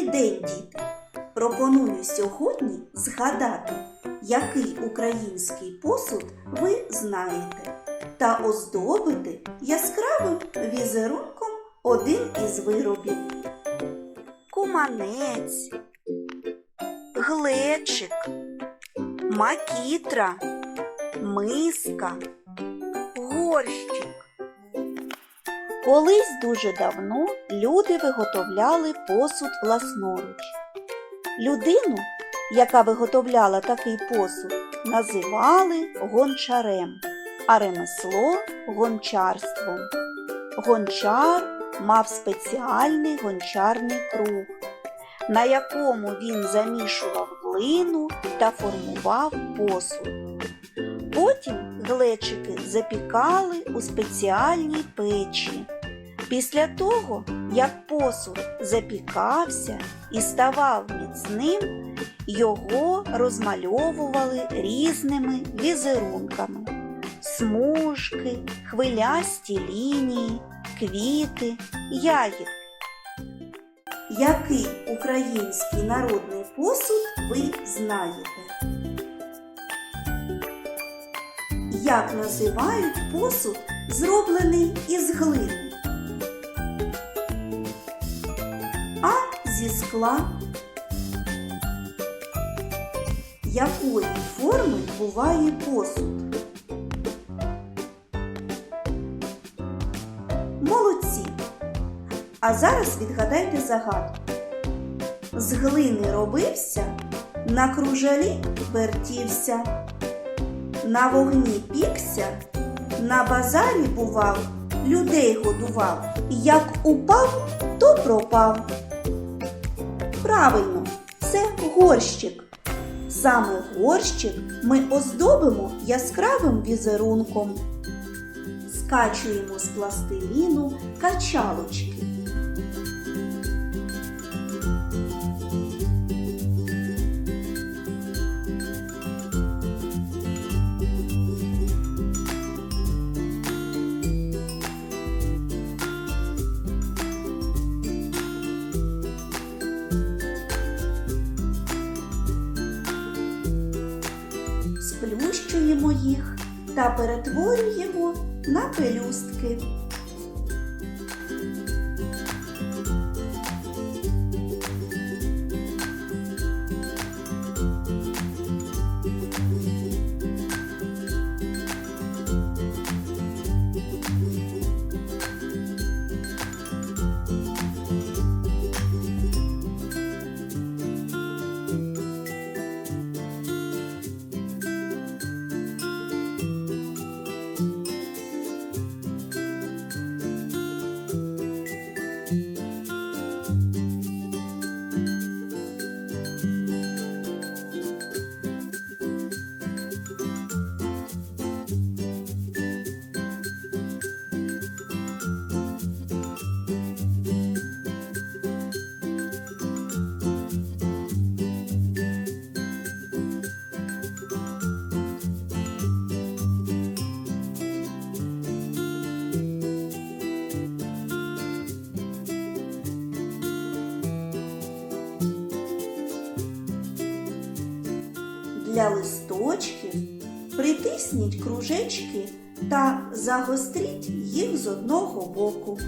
Добрий день, діти! Пропоную сьогодні згадати, який український посуд ви знаєте, та оздобити яскравим візерунком один із виробів. Куманець, глечик, макітра, миска, горщик. Колись дуже давно люди виготовляли посуд власноруч. Людину, яка виготовляла такий посуд, називали гончарем, а ремесло гончарством. Гончар мав спеціальний гончарний круг, на якому він замішував глину та формував посуд. Потім глечики запікали у спеціальній печі. Після того, як посуд запікався і ставав міцним, його розмальовували різними візерунками: смужки, хвилясті лінії, квіти, ягідки. Який український народний посуд ви знаєте? Як називають посуд, зроблений із глини? Зі скла. Якої форми буває посуд? Молодці! А зараз відгадайте загадку. З глини робився, на кружалі вертівся, на вогні пікся, на базарі бував, людей годував, як упав, то пропав. Правильно, це горщик. Саме горщик ми оздобимо яскравим візерунком. Скачуємо з пластиліну качалочки. Їх та перетворюємо на пелюстки. Притисніть кружечки та загостріть їх з одного боку.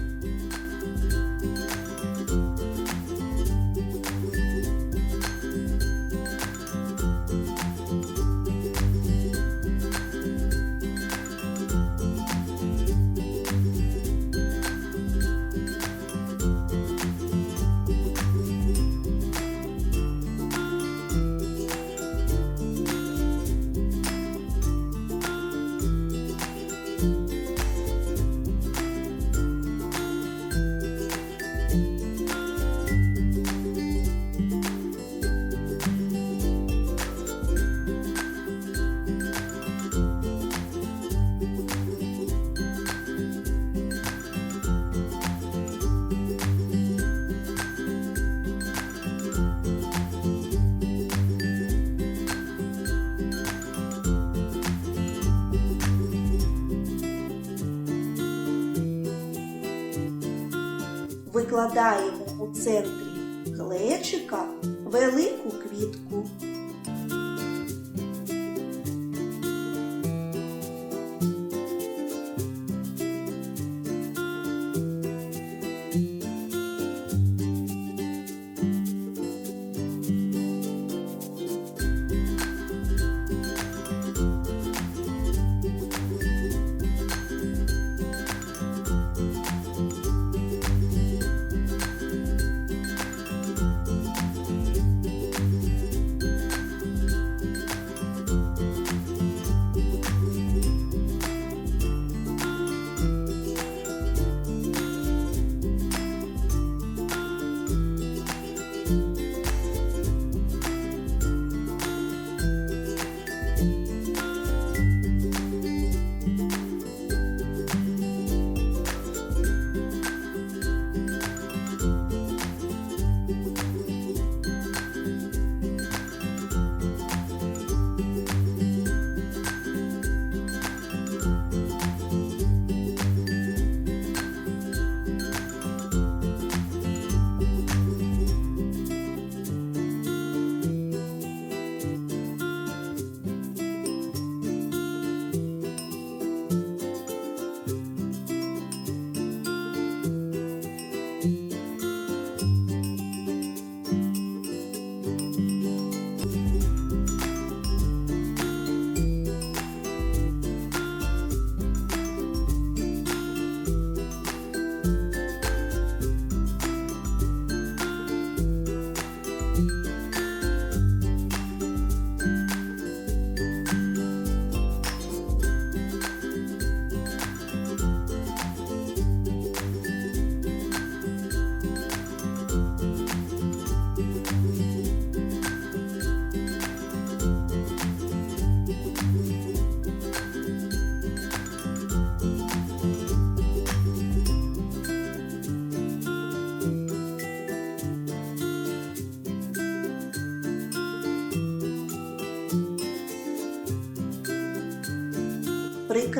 Викладаємо у центрі клечика велику квітку.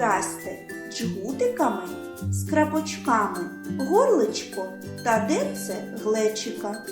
Прикрасьте джгутиками скрабочками, горличко та дерце глечика.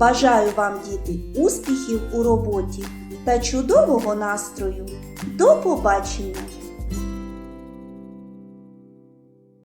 Бажаю вам, діти, успіхів у роботі та чудового настрою. До побачення!